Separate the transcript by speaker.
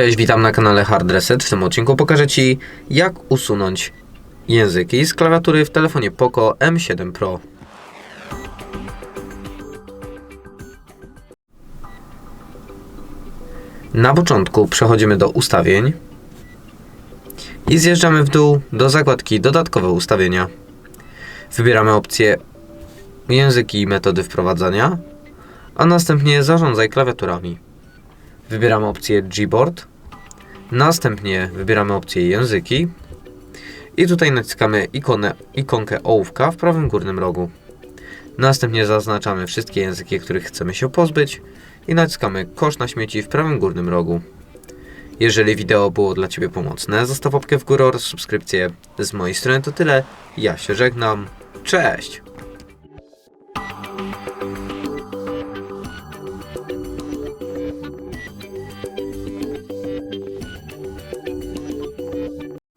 Speaker 1: Cześć, witam na kanale Hard Reset. W tym odcinku pokażę Ci, jak usunąć języki z klawiatury w telefonie Poco M7 Pro. Na początku przechodzimy do ustawień i zjeżdżamy w dół do zakładki Dodatkowe ustawienia. Wybieramy opcję Języki i metody wprowadzania, a następnie Zarządzaj klawiaturami. Wybieramy opcję Gboard, następnie wybieramy opcję Języki i tutaj naciskamy ikonę, ikonkę ołówka w prawym górnym rogu. Następnie zaznaczamy wszystkie języki, których chcemy się pozbyć i naciskamy kosz na śmieci w prawym górnym rogu. Jeżeli wideo było dla Ciebie pomocne, zostaw łapkę w górę oraz subskrypcję. Z mojej strony to tyle. Ja się żegnam. Cześć!